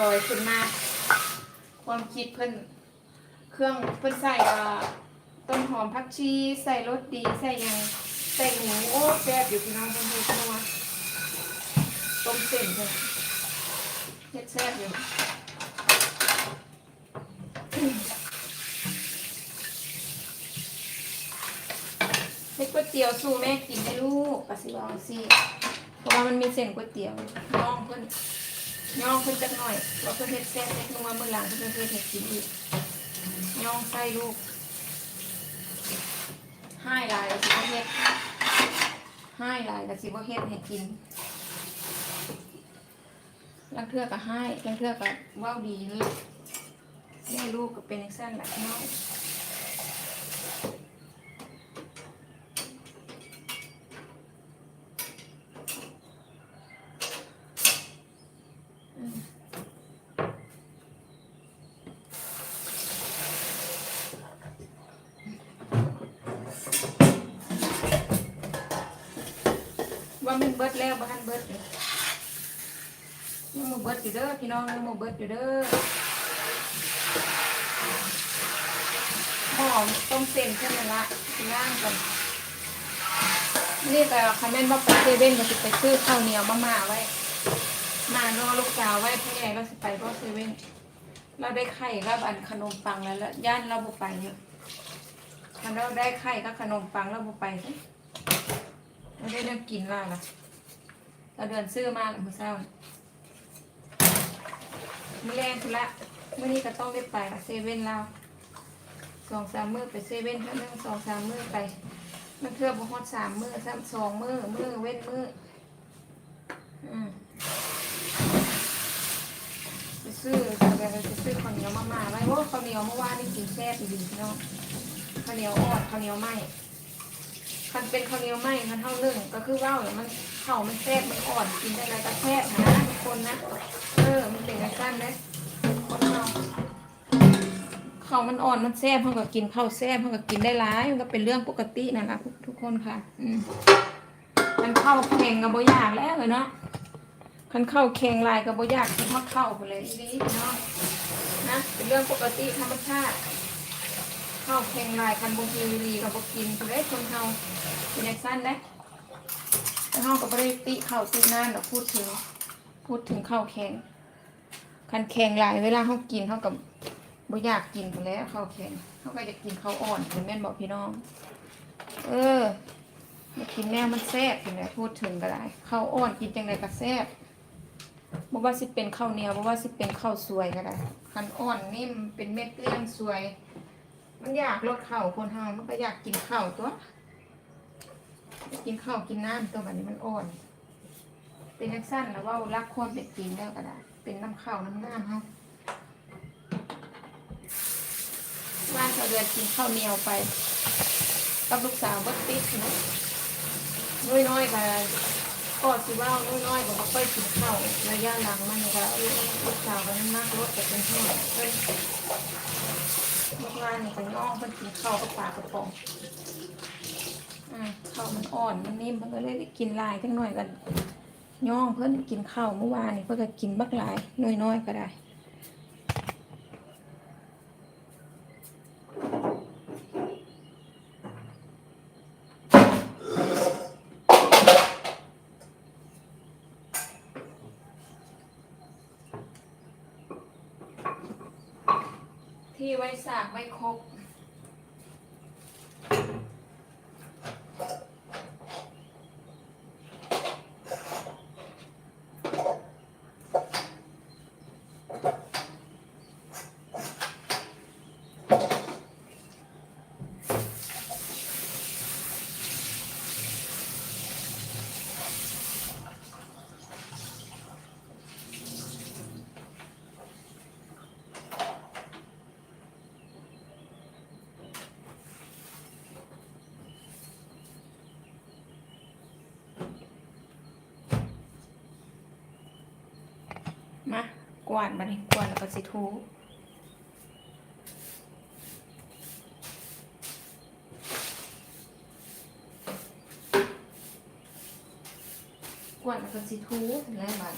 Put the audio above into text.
รอยขึ้นมา ความคิดเพิ่นเครื่องเพิ่นใส่ต้นหอมผักชีใส่รสดีใส่ยังใส่หมูโอ้แซ่บอยู่พี่น้องเพิ่นเฮ็ดนัวต้มเส้นเพิ่นเฮ็ดแซ่บอยู่เฮ็ดก๋วยเตี๋ยวสู่แม่กินได้ลูกปะสิบอกสิเพราะว่ามันมีเส้นก๋วยเตี๋ยวย่องเพิ่น ย่องเพิ่นจักหน่อยว่าเพิ่นเฮ็ดแซ่บเฮ็ดนัวมือหลังเพิ่นเฮ็ดเฮ็ดกินอีกย่องใส่ลูกให้ลายก็สิบ่เฮ็ดให้ลายก็สิบเฮ็ดให้กินลังเทื่อก็ให้ลังเทื่อก็เว้าวดีนี่แม่ลูกก็เป็นจังซั่นแหละน้อง ว่ามันเบิดแล้วบ้านเบิดเลยยังโมเบิดอยู่เด้อพี่น้องยังโมเบิดอยู่เด้อหอมต้มเส้นขึ้นมาละย่างกันนี่แต่คันแม่นว่าไปเซเว่นก็สิไปซื้อข้าวเหนียวมาม่าไว้ มารอลูกสาวไว้พ่อใหญ่ก็สิไปเพราะเซเว่นเราได้ไข่กับอันขนมปังแล้วล้วย่านเราบุไปเนี่ยคันเราได้ไข่กับขนมปังเราบุไป สิไม่ได้เรื่องกินล่ะล่ะเราเดินซื้อมาหรือมื้อเช้ามือแรงทุละเมื้อนี้ก็ต้องได้ไปละเซเว่นเราสองสามมือไปเซเว่นเท่านึงสองสามมือไป มันเพื่อบ่ฮอดสามมือสามสองมือมือเว้นมืออืมไปซื้อไปไปซื้อข้าวเหนียวมาม่าไว้โอ้ข้าวเหนียวเมื่อวานนี่กินแซ่บดีๆเนาะข้าวเหนียวอ่อนข้าวเหนียวไหม คันเป็นข้าวเหนียวไหมคันเท่านึ่งก็คือว่าวมันเข่ามันแทรกมันอ่อนกินได้ไรก็แทรกนะทุกคนนะเออมันเป็นกระสั้นเลยคนเราเข่ามันอ่อนมันแซ่บเท่ากับกินข้าวแซ่บเท่ากับกินได้ร้ายมันก็เป็นเรื่องปกตินะนะทุกคนค่ะ อืมมันเข้าแข่งกับโบอยากแล้วเลยเนาะคันเข้าแข่งลายกับโบอยากกินมะเข้าไปเลยนี้เนาะนะเป็นเรื่องปกติธรรมชาติ ข้าวแข็งลายคันบงทีรีกับบกินก็ได้คนเฮาเป็นอย่างสั้นนะแต่เฮาก็บ่ได้ติข้าวตินานดอกพูดถึง พูดถึงข้าวแข็งคันแข็งลายเวลาเฮากินเฮากับบ่อยากกินพุ่นแล้วข้าวแข็งเฮาก็จะกินข้าวอ่อนเห็นแม่นบอกพี่น้อง เออมากินแม่มันแซ่บอยู่แหละพูดถึงก็ได้ข้าวอ่อนกินจังไดก็แซ่บบ่ว่าสิเป็นข้าวเหนียวบ่ว่าสิเป็นข้าวสวยก็ได้คันอ่อนนิ่มเป็นเม็ดเลี่ยมสวย มันอยากลดเข่าคนเฮามันก็อยากกินเข้าตัว กินข้าวกินน้ำตัวแบบนี้มันอ่อน เป็นนักสั้นแล้วว่ารักความเป็นจริงแล้วก็ได้ เป็นน้ำข้าวน้ำน้ำเฮาว่านเขาเดือนกินข้าวเหนียวไปกับลูกสาวบัดติดนะน้อยๆก็ก็สิว่าน้อยๆก็บ่ค่อยกินข้าวระยะหลังมันก็ลูกสาวก็น้ำหนักลดแต่เป็นเท่าไหร่ เพิ่นลูกลานนี่ก็ย่องเพิ่นกินข้าวกับปลากระป๋องอ่าข้าวมันอ่อนมันนิ่มเพิ่นก็เลยได้กินลายจังหน่อยกันย่องเพิ่นกินข้าวเมื่อวานนี่เพิ่นก็กินบักหลายน้อยๆก็ได้ ที่ไว้สากไว้ครบ มากวาดมาดิกวาดแล้วก็สิทูกวาดแล้วก็สิทูแล้วมัน